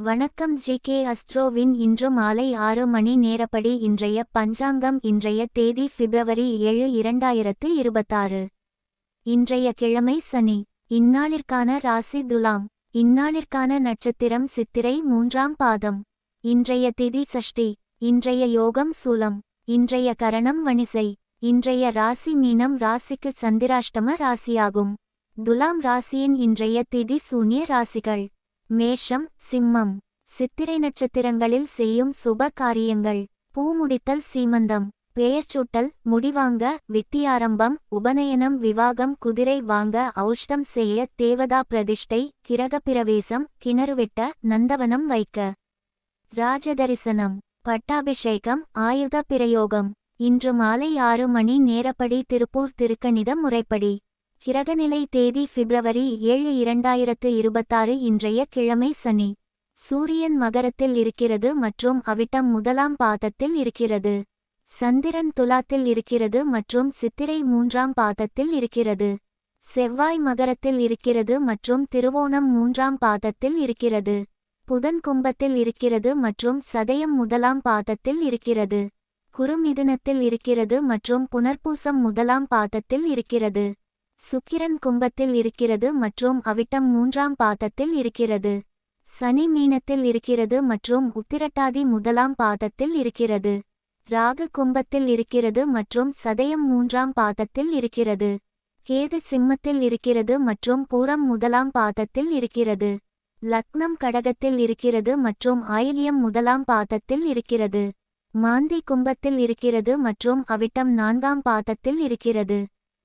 வணக்கம் G K அஸ்ட்ரோவின் இன்று மாலை ஆறு மணி நேரப்படி இன்றைய பஞ்சாங்கம் இன்றைய தேதி பிப்ரவரி ஏழு இரண்டாயிரத்து இருபத்தாறு. இன்றைய கிழமை சனி. இந்நாளிற்கான ராசி துலாம். இந்நாளிற்கான நட்சத்திரம் சித்திரை மூன்றாம் பாதம். இன்றைய திதி சஷ்டி. இன்றைய யோகம் சூலம். இன்றைய கரணம் வணிசை. இன்றைய ராசி மீனம் ராசிக்கு சந்திராஷ்டம ராசியாகும். துலாம் ராசியின் இன்றைய திதி சூன்ய ராசிகள். மேஷம் சிம்மம். சித்திரை நட்சத்திரங்களில் செய்யும் சுப காரியங்கள். பூமுடித்தல் சீமந்தம். பெயர்ச்சூட்டல் முடிவாங்க வித்தியாரம்பம் உபநயனம் விவாகம் குதிரை வாங்க ஔஷ்டம் செய்ய தேவதா பிரதிஷ்டை கிரகப்பிரவேசம் கிணறுவெட்ட நந்தவனம் வைக்க. ராஜதரிசனம். பட்டாபிஷேகம் ஆயுத பிரயோகம். இன்று மாலை ஆறு மணி நேரப்படி திருப்பூர் திருக்கணித முறைப்படி. கிரகநிலை தேதி பிப்ரவரி ஏழு இரண்டாயிரத்து இருபத்தாறு இன்றைய கிழமை சனி. சூரியன் மகரத்தில் இருக்கிறது மற்றும் அவிட்டம் முதலாம் பாதத்தில் இருக்கிறது. சந்திரன் துலாத்தில் இருக்கிறது மற்றும் சித்திரை மூன்றாம் பாதத்தில் இருக்கிறது. செவ்வாய் மகரத்தில் இருக்கிறது மற்றும் திருவோணம் மூன்றாம் பாதத்தில் இருக்கிறது. புதன் கும்பத்தில் இருக்கிறது மற்றும் சதயம் முதலாம் பாதத்தில் இருக்கிறது. குறுமிதுனத்தில் இருக்கிறது மற்றும் புனர்பூசம் முதலாம் பாதத்தில் இருக்கிறது. சுக்கிரன் கும்பத்தில் இருக்கிறது மற்றும் அவிட்டம் மூன்றாம் பாதத்தில் இருக்கிறது. சனி மீனத்தில் இருக்கிறது மற்றும் உத்திரட்டாதி முதலாம் பாதத்தில் இருக்கிறது. ராகு கும்பத்தில் இருக்கிறது மற்றும் சதயம் மூன்றாம் பாதத்தில் இருக்கிறது. கேது சிம்மத்தில் இருக்கிறது மற்றும் பூரம் முதலாம் பாதத்தில் இருக்கிறது. லக்னம் கடகத்தில் இருக்கிறது மற்றும் ஆயிலியம் முதலாம் பாதத்தில் இருக்கிறது. மாந்தி கும்பத்தில் இருக்கிறது மற்றும் அவிட்டம் நான்காம் பாதத்தில் இருக்கிறது.